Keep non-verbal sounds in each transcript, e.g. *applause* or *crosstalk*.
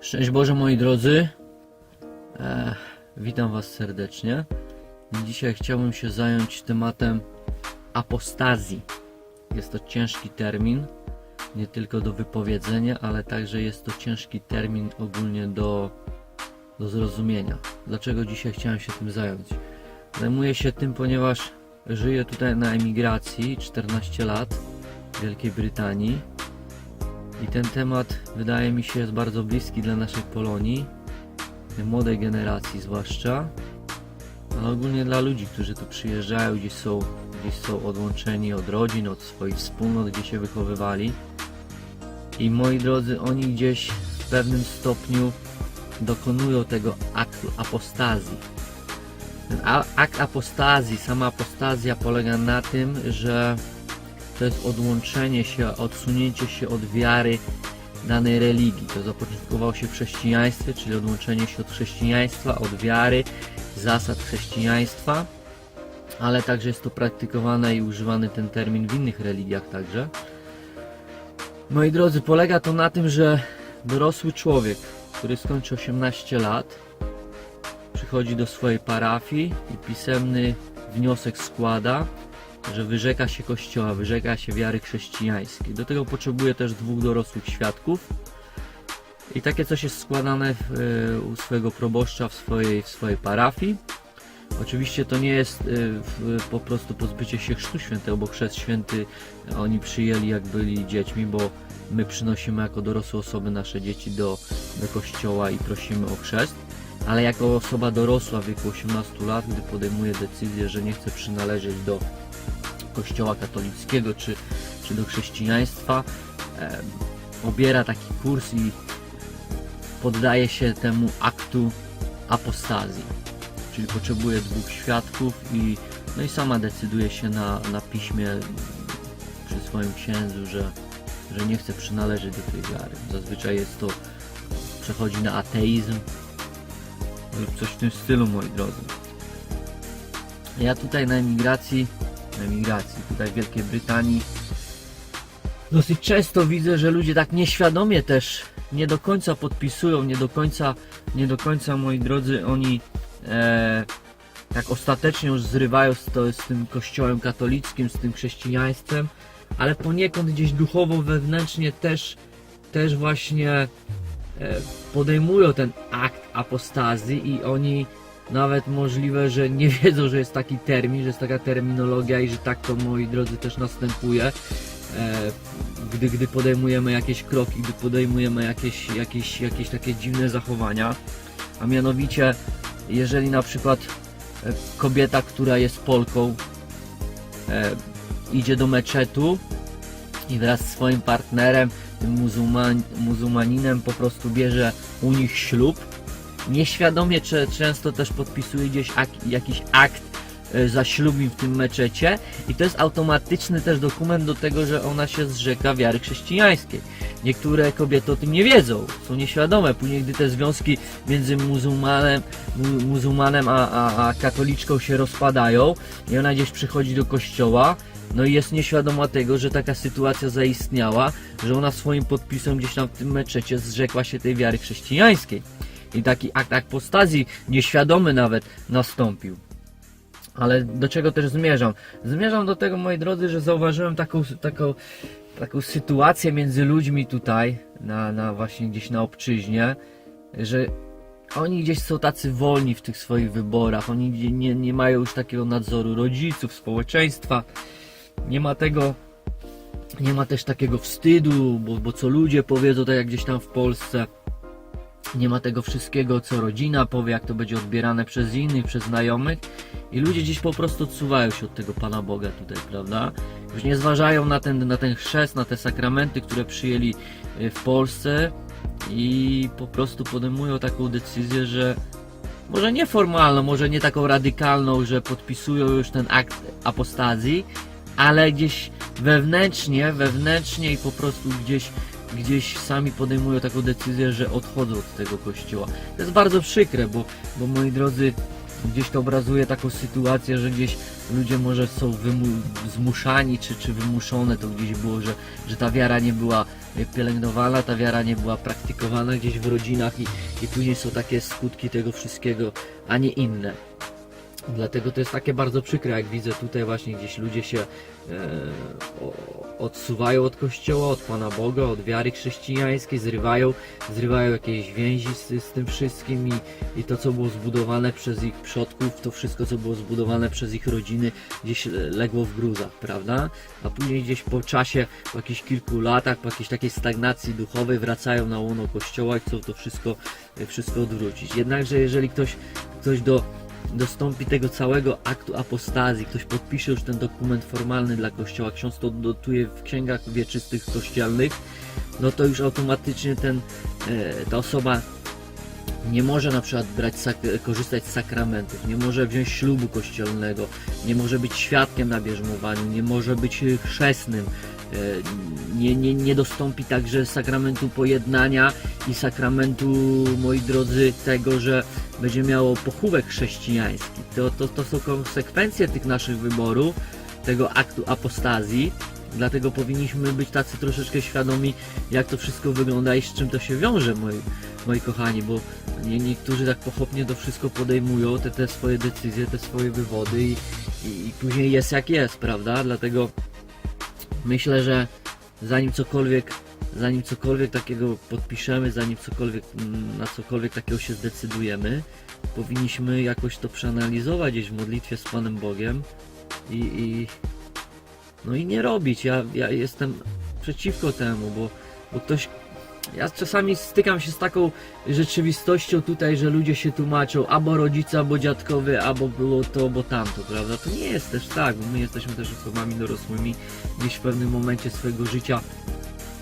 Szczęść Boże moi drodzy. E, witam Was serdecznie. Dzisiaj chciałbym się zająć tematem apostazji. Jest to ciężki termin, nie tylko do wypowiedzenia, ale także jest to ciężki termin ogólnie do, do zrozumienia. Dlaczego dzisiaj chciałem się tym zająć? Zajmuję się tym, ponieważ żyję tutaj na emigracji 14 lat w Wielkiej Brytanii i ten temat wydaje mi się jest bardzo bliski dla naszej Polonii, młodej generacji zwłaszcza, ale ogólnie dla ludzi, którzy tu przyjeżdżają, gdzieś są, gdzieś są odłączeni od rodzin, od swoich wspólnot, gdzie się wychowywali. I moi drodzy, oni gdzieś w pewnym stopniu dokonują tego aktu apostazji. Ten akt apostazji, sama apostazja polega na tym, że to jest odłączenie się, odsunięcie się od wiary danej religii. To zapoczątkowało się w chrześcijaństwie, czyli odłączenie się od chrześcijaństwa, od wiary, zasad chrześcijaństwa, ale także jest to praktykowane i używany ten termin w innych religiach także. Moi drodzy, polega to na tym, że dorosły człowiek, który skończy 18 lat, przychodzi do swojej parafii i pisemny wniosek składa, że wyrzeka się Kościoła, wyrzeka się wiary chrześcijańskiej. Do tego potrzebuje też dwóch dorosłych świadków. I takie coś jest składane w, e, u swojego proboszcza w swojej, w swojej parafii. Oczywiście to nie jest e, w, po prostu pozbycie się chrztu świętego, bo chrzest święty oni przyjęli jak byli dziećmi, bo my przynosimy jako dorosłe osoby nasze dzieci do, do kościoła i prosimy o chrzest. Ale jako osoba dorosła w wieku 18 lat, gdy podejmuje decyzję, że nie chce przynależeć do kościoła katolickiego czy, czy do chrześcijaństwa, e, obiera taki kurs i poddaje się temu aktu apostazji. Czyli potrzebuje dwóch świadków i, no i sama decyduje się na, na piśmie przy swoim księdzu, że, że nie chce przynależeć do tej wiary. Zazwyczaj jest to, przechodzi na ateizm lub coś w tym stylu, moi drodzy. Ja tutaj na emigracji, emigracji, tutaj w Wielkiej Brytanii, dosyć często widzę, że ludzie tak nieświadomie też nie do końca podpisują, nie do końca, nie do końca, moi drodzy, oni e, tak ostatecznie już zrywają z, to, z tym kościołem katolickim, z tym chrześcijaństwem, ale poniekąd gdzieś duchowo, wewnętrznie też, też właśnie e, podejmują ten akt apostazji i oni nawet możliwe, że nie *laughs* wiedzą, że jest taki termin, że jest taka terminologia i że tak to moi drodzy też następuje. E, gdy, gdy podejmujemy jakieś kroki, gdy podejmujemy jakieś, jakieś, jakieś takie dziwne zachowania, a mianowicie jeżeli na przykład e, kobieta, która jest Polką e, idzie do meczetu i wraz z swoim partnerem, tym muzułman, muzułmaninem po prostu bierze u nich ślub, nieświadomie cze- często też podpisuje gdzieś ak- jakiś akt e, zaślubin w tym meczecie i to jest automatyczny też dokument do tego, że ona się zrzeka wiary chrześcijańskiej. Niektóre kobiety o tym nie wiedzą, są nieświadome. Później, gdy te związki między muzułmanem, mu- muzułmanem a, a, a katoliczką się rozpadają i ona gdzieś przychodzi do kościoła, no i jest nieświadoma tego, że taka sytuacja zaistniała, że ona swoim podpisem gdzieś tam w tym meczecie zrzekła się tej wiary chrześcijańskiej. I taki akt apostazji, nieświadomy nawet, nastąpił. Ale do czego też zmierzam? Zmierzam do tego, moi drodzy, że zauważyłem taką, taką, taką sytuację między ludźmi tutaj, na, na właśnie gdzieś na obczyźnie, że oni gdzieś są tacy wolni w tych swoich wyborach, oni nie, nie mają już takiego nadzoru rodziców, społeczeństwa, nie ma tego, nie ma też takiego wstydu, bo, bo co ludzie powiedzą, tak jak gdzieś tam w Polsce, nie ma tego wszystkiego, co rodzina powie, jak to będzie odbierane przez innych, przez znajomych i ludzie gdzieś po prostu odsuwają się od tego Pana Boga tutaj, prawda? Już nie zważają na ten, na ten chrzest, na te sakramenty, które przyjęli y, w Polsce i po prostu podejmują taką decyzję, że może nie formalną, może nie taką radykalną, że podpisują już ten akt apostazji, ale gdzieś wewnętrznie, wewnętrznie i po prostu gdzieś gdzieś sami podejmują taką decyzję, że odchodzą od tego kościoła. To jest bardzo przykre, bo, bo moi drodzy, gdzieś to obrazuje taką sytuację, że gdzieś ludzie może są zmuszani czy, czy wymuszone, to gdzieś było, że, że ta wiara nie była e, pielęgnowana, ta wiara nie była praktykowana gdzieś w rodzinach i, i później są takie skutki tego wszystkiego, a nie inne. Dlatego to jest takie bardzo przykre, jak widzę tutaj właśnie gdzieś ludzie się e, odsuwają od kościoła, od Pana Boga, od wiary chrześcijańskiej, zrywają, zrywają jakieś więzi z, z tym wszystkim i, i to, co było zbudowane przez ich przodków, to wszystko, co było zbudowane przez ich rodziny, gdzieś legło w gruzach, prawda? A później gdzieś po czasie, po jakichś kilku latach, po jakiejś takiej stagnacji duchowej wracają na łono kościoła i chcą to wszystko, wszystko odwrócić. Jednakże jeżeli ktoś, ktoś do dostąpi tego całego aktu apostazji, ktoś podpisze już ten dokument formalny dla kościoła, ksiądz to dotuje w księgach wieczystych kościelnych, no to już automatycznie ten, e, ta osoba nie może na przykład brać, korzystać z sakramentów, nie może wziąć ślubu kościelnego, nie może być świadkiem na bierzmowaniu, nie może być chrzestnym, nie, nie, nie dostąpi także sakramentu pojednania i sakramentu, moi drodzy, tego, że będzie miało pochówek chrześcijański. To, to, to są konsekwencje tych naszych wyborów, tego aktu apostazji. Dlatego powinniśmy być tacy troszeczkę świadomi, jak to wszystko wygląda i z czym to się wiąże, moi, moi kochani, bo nie, niektórzy tak pochopnie to wszystko podejmują, te, te swoje decyzje, te swoje wywody i, i, i później jest jak jest, prawda? Dlatego myślę, że zanim cokolwiek zanim cokolwiek takiego podpiszemy, zanim cokolwiek, mm, na cokolwiek takiego się zdecydujemy, powinniśmy jakoś to przeanalizować gdzieś w modlitwie z Panem Bogiem i, i no i nie robić. Ja, ja jestem przeciwko temu, bo, bo ktoś. Ja czasami stykam się z taką rzeczywistością tutaj, że ludzie się tłumaczą albo rodzice, albo dziadkowie, albo było to, albo tamto, prawda? To nie jest też tak, bo my jesteśmy też osobami dorosłymi, gdzieś w pewnym momencie swojego życia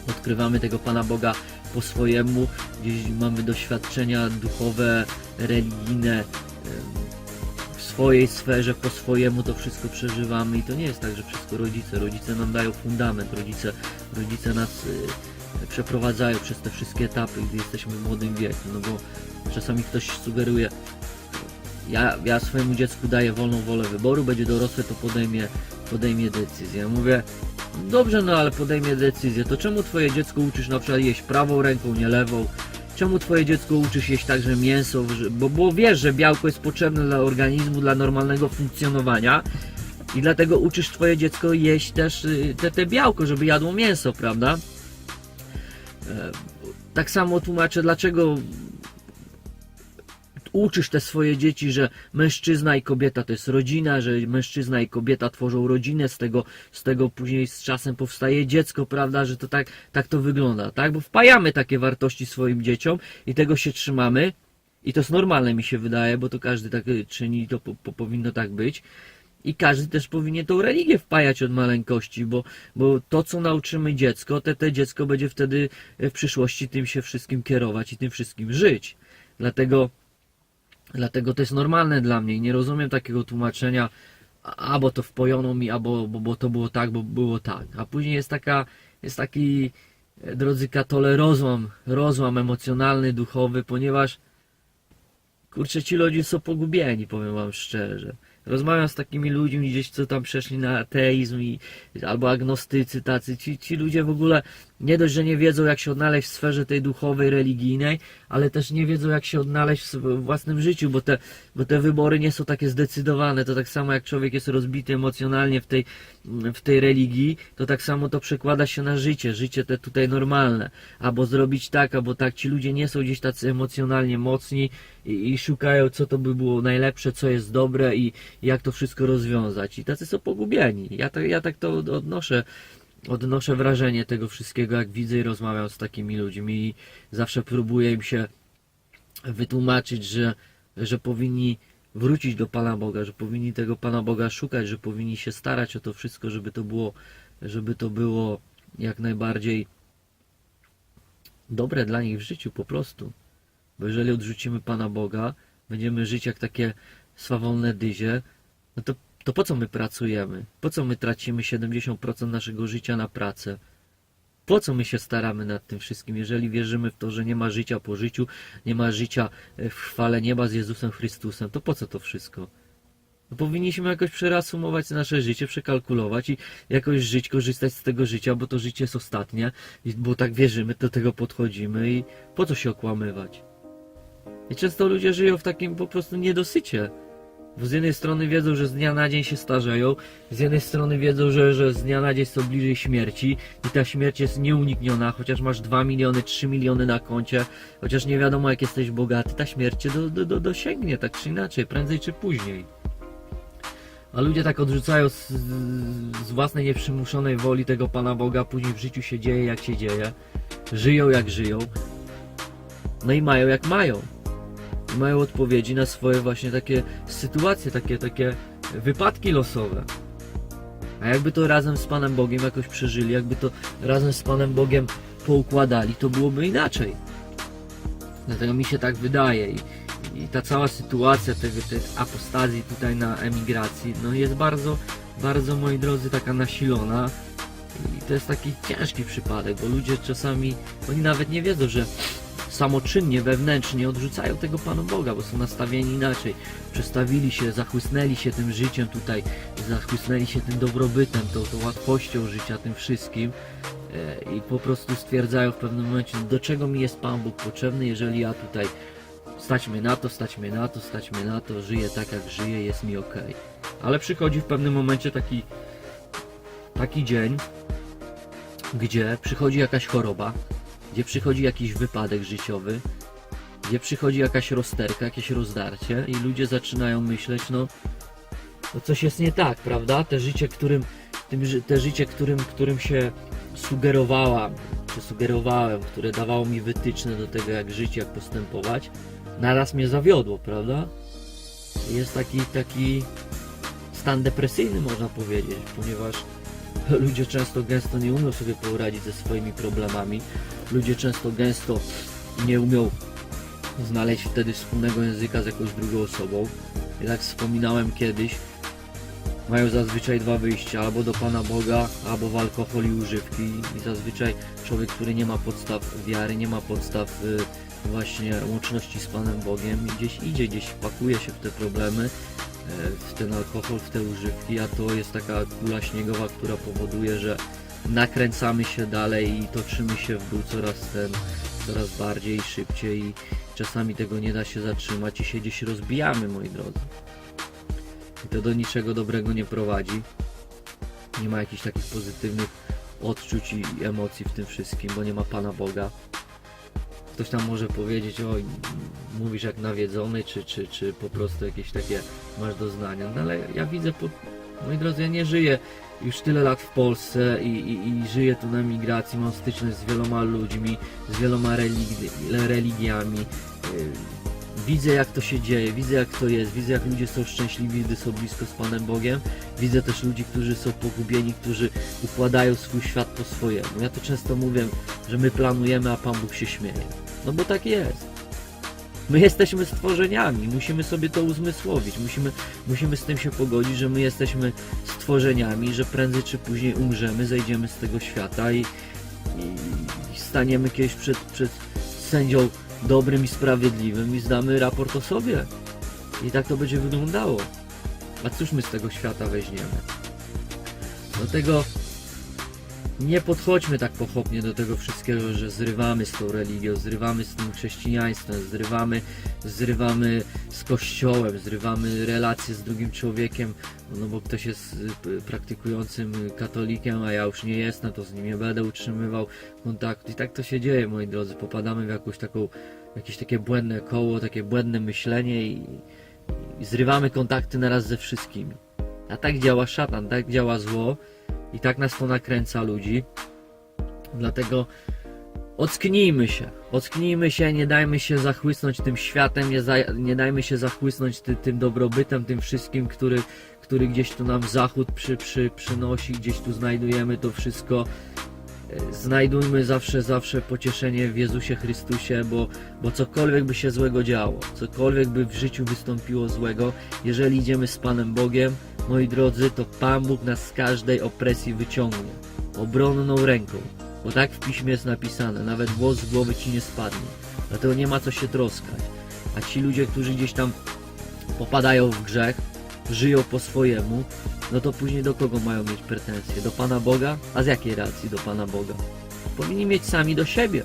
odkrywamy tego Pana Boga po swojemu, gdzieś mamy doświadczenia duchowe, religijne w swojej sferze, po swojemu to wszystko przeżywamy. I to nie jest tak, że wszystko rodzice, rodzice nam dają fundament, rodzice, rodzice nas y, przeprowadzają przez te wszystkie etapy, gdy jesteśmy w młodym wieku, no bo czasami ktoś sugeruje ja, ja swojemu dziecku daję wolną wolę wyboru, będzie dorosłe, to podejmie, podejmie decyzję. Ja mówię, Dobrze, no ale podejmie decyzję. To czemu twoje dziecko uczysz na przykład jeść prawą ręką, nie lewą? Czemu twoje dziecko uczysz jeść także mięso? Bo, bo wiesz, że białko jest potrzebne dla organizmu, dla normalnego funkcjonowania. I dlatego uczysz twoje dziecko jeść też y, te, te białko, żeby jadło mięso, prawda? E, Tak samo tłumaczę, dlaczego uczysz te swoje dzieci, że mężczyzna i kobieta to jest rodzina, że mężczyzna i kobieta tworzą rodzinę, z tego, z tego później z czasem powstaje dziecko, prawda, że to tak, tak to wygląda, tak? Bo wpajamy takie wartości swoim dzieciom i tego się trzymamy i to jest normalne mi się wydaje, bo to każdy tak czyni to po, po, powinno tak być. I każdy też powinien tą religię wpajać od maleńkości, bo, bo to, co nauczymy dziecko, te, te dziecko będzie wtedy w przyszłości tym się wszystkim kierować i tym wszystkim żyć. Dlatego Dlatego to jest normalne dla mnie i nie rozumiem takiego tłumaczenia, albo to wpojono mi, albo bo, bo to było tak, bo było tak. A później jest taka, jest taki, e, drodzy katole, rozłam, rozłam emocjonalny, duchowy, ponieważ kurczę, ci ludzie są pogubieni, powiem wam szczerze. Rozmawiam z takimi ludźmi gdzieś, co tam przeszli na ateizm i, albo agnostycy tacy. Ci, ci ludzie w ogóle nie dość, że nie wiedzą jak się odnaleźć w sferze tej duchowej, religijnej, ale też nie wiedzą jak się odnaleźć w własnym życiu, bo te, bo te wybory nie są takie zdecydowane. To tak samo jak człowiek jest rozbity emocjonalnie w tej, w tej religii, to tak samo to przekłada się na życie, życie te tutaj normalne. Albo zrobić tak, albo tak. Ci ludzie nie są gdzieś tacy emocjonalnie mocni i, i szukają co to by było najlepsze, co jest dobre i jak to wszystko rozwiązać. I tacy są pogubieni. Ja tak, ja tak to odnoszę odnoszę wrażenie tego wszystkiego, jak widzę i rozmawiam z takimi ludźmi i zawsze próbuję im się wytłumaczyć, że, że powinni wrócić do Pana Boga, że powinni tego Pana Boga szukać, że powinni się starać o to wszystko, żeby to było, żeby to było jak najbardziej dobre dla nich w życiu po prostu. Bo jeżeli odrzucimy Pana Boga, będziemy żyć jak takie swawolne dyzie, no to, to po co my pracujemy? Po co my tracimy 70% naszego życia na pracę? Po co my się staramy nad tym wszystkim, jeżeli wierzymy w to, że nie ma życia po życiu, nie ma życia e, w chwale nieba z Jezusem Chrystusem, to po co to wszystko? No powinniśmy jakoś przereasumować nasze życie, przekalkulować i jakoś żyć, korzystać z tego życia, bo to życie jest ostatnie, bo tak wierzymy, do tego podchodzimy i po co się okłamywać? I często ludzie żyją w takim po prostu niedosycie. Bo z jednej strony wiedzą, że z dnia na dzień się starzeją, z jednej strony wiedzą, że, że z dnia na dzień są bliżej śmierci i ta śmierć jest nieunikniona, chociaż masz 2 miliony, 3 miliony na koncie, chociaż nie wiadomo jak jesteś bogaty, ta śmierć cię do, do, do, dosięgnie tak czy inaczej, prędzej czy później. A ludzie tak odrzucają z, z własnej nieprzymuszonej woli tego Pana Boga, później w życiu się dzieje jak się dzieje, żyją jak żyją, no i mają jak mają. Mają odpowiedzi na swoje właśnie takie sytuacje, takie, takie wypadki losowe. A jakby to razem z Panem Bogiem jakoś przeżyli, jakby to razem z Panem Bogiem poukładali, to byłoby inaczej. Dlatego mi się tak wydaje. I, i ta cała sytuacja tego, tej apostazji tutaj na emigracji, no jest bardzo, bardzo, moi drodzy, taka nasilona. I to jest taki ciężki przypadek, bo ludzie czasami, oni nawet nie wiedzą, że samoczynnie, wewnętrznie odrzucają tego Pana Boga, bo są nastawieni inaczej. Przestawili się, zachłysnęli się tym życiem tutaj, zachłysnęli się tym dobrobytem, tą, tą łatwością życia, tym wszystkim e, i po prostu stwierdzają w pewnym momencie, do czego mi jest Pan Bóg potrzebny, jeżeli ja tutaj stać mnie na to, stać mnie na to, stać mnie na to, żyję tak jak żyję, jest mi ok. Ale przychodzi w pewnym momencie taki, taki dzień, gdzie przychodzi jakaś choroba, gdzie przychodzi jakiś wypadek życiowy, gdzie przychodzi jakaś rozterka, jakieś rozdarcie i ludzie zaczynają myśleć, no, no coś jest nie tak, prawda? Te życie, którym, tym, te życie, którym, którym się sugerowałam, czy sugerowałem, które dawało mi wytyczne do tego, jak żyć, jak postępować, naraz mnie zawiodło, prawda? Jest taki, taki stan depresyjny, można powiedzieć, ponieważ ludzie często gęsto nie umią sobie poradzić ze swoimi problemami. Ludzie często gęsto nie umią znaleźć wtedy wspólnego języka z jakąś drugą osobą. Jak wspominałem kiedyś, mają zazwyczaj dwa wyjścia, albo do Pana Boga, albo w alkohol i używki. I zazwyczaj człowiek, który nie ma podstaw wiary, nie ma podstaw y, właśnie łączności z Panem Bogiem, gdzieś idzie, gdzieś pakuje się w te problemy, e, w ten alkohol, w te używki, a to jest taka kula śniegowa, która powoduje, że nakręcamy się dalej i toczymy się w dół coraz ten, coraz bardziej, szybciej i czasami tego nie da się zatrzymać i się gdzieś rozbijamy, moi drodzy. I to do niczego dobrego nie prowadzi. Nie ma jakichś takich pozytywnych odczuć i emocji w tym wszystkim, bo nie ma Pana Boga. Ktoś tam może powiedzieć, oj, mówisz jak nawiedzony, czy, czy, czy po prostu jakieś takie masz doznania. No ale ja widzę, po... moi drodzy, ja nie żyję już tyle lat w Polsce i, i, i żyję tu na migracji, mam styczność z wieloma ludźmi, z wieloma religi religiami. Yy, Widzę jak to się dzieje, widzę jak to jest, widzę jak ludzie są szczęśliwi, gdy są blisko z Panem Bogiem. Widzę też ludzi, którzy są pogubieni, którzy układają swój świat po swojemu. Ja to często mówię, że my planujemy, a Pan Bóg się śmieje. No bo tak jest. My jesteśmy stworzeniami, musimy sobie to uzmysłowić, musimy, musimy z tym się pogodzić, że my jesteśmy stworzeniami, że prędzej czy później umrzemy, zejdziemy z tego świata i, i, staniemy kiedyś przed, przed sędzią dobrym i sprawiedliwym i zdamy raport o sobie. I tak to będzie wyglądało. A cóż my z tego świata weźmiemy? Dlatego nie podchodźmy tak pochopnie do tego wszystkiego, że zrywamy z tą religią, zrywamy z tym chrześcijaństwem, zrywamy, zrywamy z kościołem, zrywamy relacje z drugim człowiekiem, no bo ktoś jest y, praktykującym katolikiem, a ja już nie jestem, to z nim nie będę utrzymywał kontaktu. I tak to się dzieje, moi drodzy, popadamy w jakąś taką, jakieś takie błędne koło, takie błędne myślenie i, i zrywamy kontakty naraz ze wszystkimi. A tak działa szatan, tak działa zło i tak nas to nakręca ludzi. Dlatego ocknijmy się, ocknijmy się, nie dajmy się zachłysnąć tym światem, nie, za, nie dajmy się zachłysnąć ty, tym dobrobytem, tym wszystkim, który, który gdzieś tu nam zachód przy, przy, przynosi, gdzieś tu znajdujemy to wszystko. E, Znajdujmy zawsze, zawsze pocieszenie w Jezusie Chrystusie, bo, bo cokolwiek by się złego działo, cokolwiek by w życiu wystąpiło złego, jeżeli idziemy z Panem Bogiem, moi drodzy, to Pan Bóg nas z każdej opresji wyciągnie. Obronną ręką. Bo tak w piśmie jest napisane, nawet włos z głowy ci nie spadnie. Dlatego nie ma co się troskać. A ci ludzie, którzy gdzieś tam popadają w grzech, żyją po swojemu, no to później do kogo mają mieć pretensje? Do Pana Boga? A z jakiej racji do Pana Boga? Powinni mieć sami do siebie.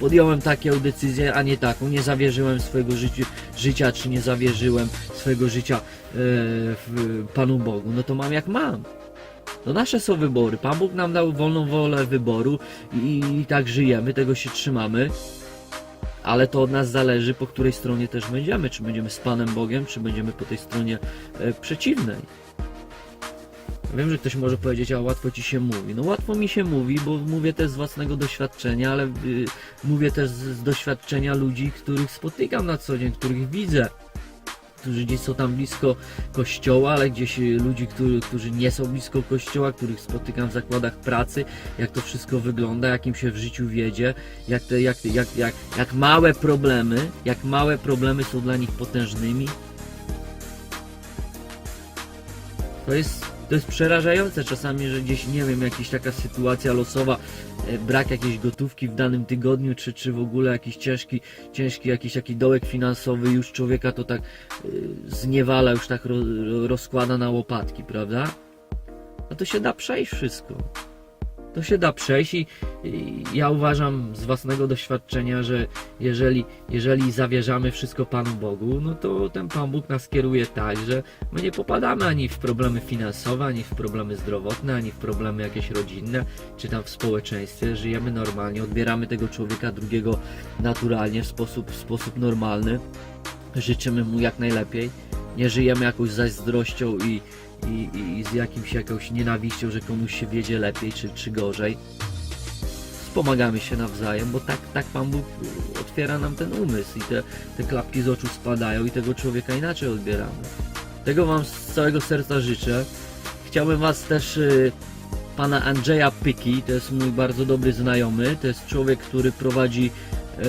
Podjąłem taką decyzję, a nie taką. Nie zawierzyłem swojego życia, czy nie zawierzyłem swojego życia e, w, Panu Bogu. No to mam jak mam. To nasze są wybory. Pan Bóg nam dał wolną wolę wyboru i, i tak żyjemy, tego się trzymamy. Ale to od nas zależy, po której stronie też będziemy. Czy będziemy z Panem Bogiem, czy będziemy po tej stronie e, przeciwnej. Wiem, że ktoś może powiedzieć, a łatwo ci się mówi. No łatwo mi się mówi, bo mówię też z własnego doświadczenia, ale y, mówię też z, z doświadczenia ludzi, których spotykam na co dzień, których widzę. Którzy gdzieś są tam blisko kościoła, ale gdzieś y, ludzi, którzy, którzy nie są blisko kościoła, których spotykam w zakładach pracy, jak to wszystko wygląda, jak im się w życiu wiedzie, jak, te, jak, jak, jak, jak małe problemy, jak małe problemy są dla nich potężnymi. To jest, to jest przerażające czasami, że gdzieś, nie wiem, jakaś taka sytuacja losowa, e, brak jakiejś gotówki w danym tygodniu, czy, czy w ogóle jakiś ciężki, ciężki jakiś taki dołek finansowy, już człowieka to tak e, zniewala, już tak ro, ro, rozkłada na łopatki, prawda? No to się da przejść wszystko. To się da przejść i, i ja uważam z własnego doświadczenia, że jeżeli, jeżeli zawierzamy wszystko Panu Bogu, no to ten Pan Bóg nas kieruje tak, że my nie popadamy ani w problemy finansowe, ani w problemy zdrowotne, ani w problemy jakieś rodzinne, czy tam w społeczeństwie. Żyjemy normalnie, odbieramy tego człowieka drugiego naturalnie, w sposób, w sposób normalny. Życzymy mu jak najlepiej. Nie żyjemy jakąś zazdrością i, i, i z jakimś jakąś nienawiścią, że komuś się wiedzie lepiej czy, czy gorzej. Wspomagamy się nawzajem, bo tak, tak Pan Bóg otwiera nam ten umysł i te, te klapki z oczu spadają i tego człowieka inaczej odbieramy. Tego Wam z całego serca życzę. Chciałbym Was też y, pana Andrzeja Pyki, to jest mój bardzo dobry znajomy, to jest człowiek, który prowadzi e,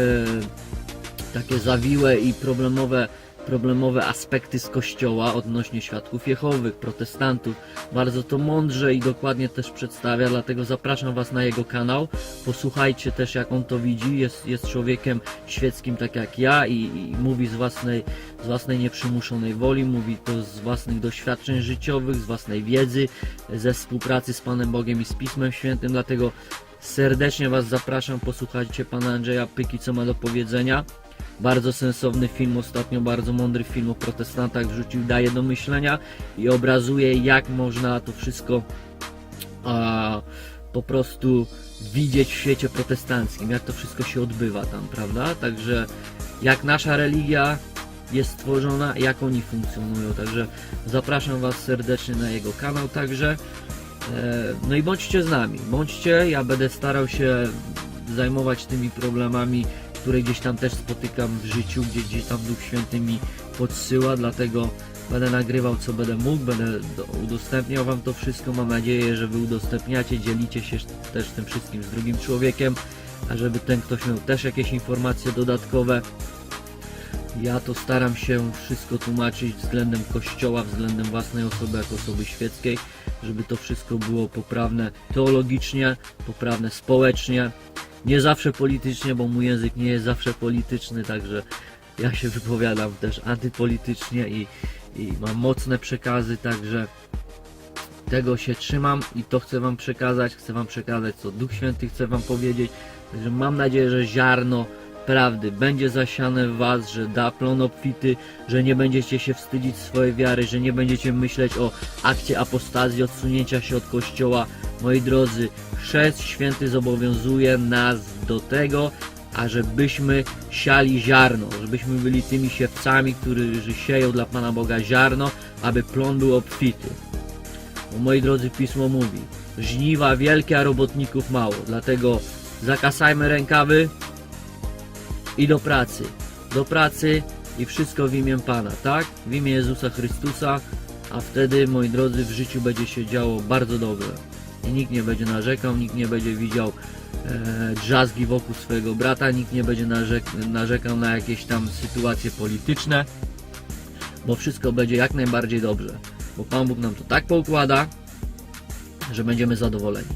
takie zawiłe i problemowe, problemowe aspekty z kościoła odnośnie świadków Jehowych, protestantów. Bardzo to mądrze i dokładnie też przedstawia, dlatego zapraszam Was na jego kanał. Posłuchajcie też jak on to widzi. Jest, jest człowiekiem świeckim tak jak ja i, i mówi z własnej, z własnej nieprzymuszonej woli, mówi to z własnych doświadczeń życiowych, z własnej wiedzy, ze współpracy z Panem Bogiem i z Pismem Świętym, dlatego serdecznie Was zapraszam, posłuchajcie Pana Andrzeja Pyki, co ma do powiedzenia. Bardzo sensowny film, ostatnio bardzo mądry film o protestantach wrzucił, daje do myślenia i obrazuje jak można to wszystko a, po prostu widzieć w świecie protestanckim, jak to wszystko się odbywa tam, prawda? Także jak nasza religia jest stworzona, jak oni funkcjonują, także zapraszam Was serdecznie na jego kanał także. E, No i bądźcie z nami, bądźcie, ja będę starał się zajmować tymi problemami, które gdzieś tam też spotykam w życiu, gdzie gdzieś tam Duch Święty mi podsyła, dlatego będę nagrywał co będę mógł, będę do- udostępniał Wam to wszystko, mam nadzieję, że Wy udostępniacie, dzielicie się też tym wszystkim z drugim człowiekiem, a żeby ten ktoś miał też jakieś informacje dodatkowe. Ja to staram się wszystko tłumaczyć względem kościoła, względem własnej osoby jako osoby świeckiej, żeby to wszystko było poprawne teologicznie, poprawne społecznie, nie zawsze politycznie, bo mój język nie jest zawsze polityczny, także ja się wypowiadam też antypolitycznie i, i mam mocne przekazy, także tego się trzymam i to chcę Wam przekazać, chcę Wam przekazać, co Duch Święty chce Wam powiedzieć, także mam nadzieję, że ziarno prawdy będzie zasiane w Was, że da plon obfity, że nie będziecie się wstydzić swojej wiary, że nie będziecie myśleć o akcie apostazji, odsunięcia się od Kościoła. Moi drodzy, Chrzest Święty zobowiązuje nas do tego, ażebyśmy siali ziarno, żebyśmy byli tymi siewcami, którzy sieją dla Pana Boga ziarno, aby plon był obfity. Bo moi drodzy, Pismo mówi, żniwa wielkie, a robotników mało, dlatego zakasajmy rękawy, i do pracy. Do pracy i wszystko w imię Pana, tak? W imię Jezusa Chrystusa, a wtedy, moi drodzy, w życiu będzie się działo bardzo dobrze i nikt nie będzie narzekał, nikt nie będzie widział e, drzazgi wokół swojego brata, nikt nie będzie narzekał na jakieś tam sytuacje polityczne, bo wszystko będzie jak najbardziej dobrze, bo Pan Bóg nam to tak poukłada, że będziemy zadowoleni.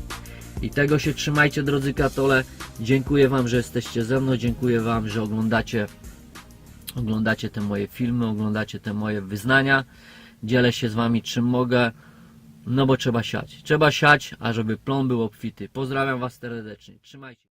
I tego się trzymajcie, drodzy katole. Dziękuję Wam, że jesteście ze mną. Dziękuję Wam, że oglądacie, oglądacie te moje filmy, oglądacie te moje wyznania. Dzielę się z Wami czym mogę. No bo trzeba siać. Trzeba siać, ażeby plon był obfity. Pozdrawiam Was serdecznie. Trzymajcie.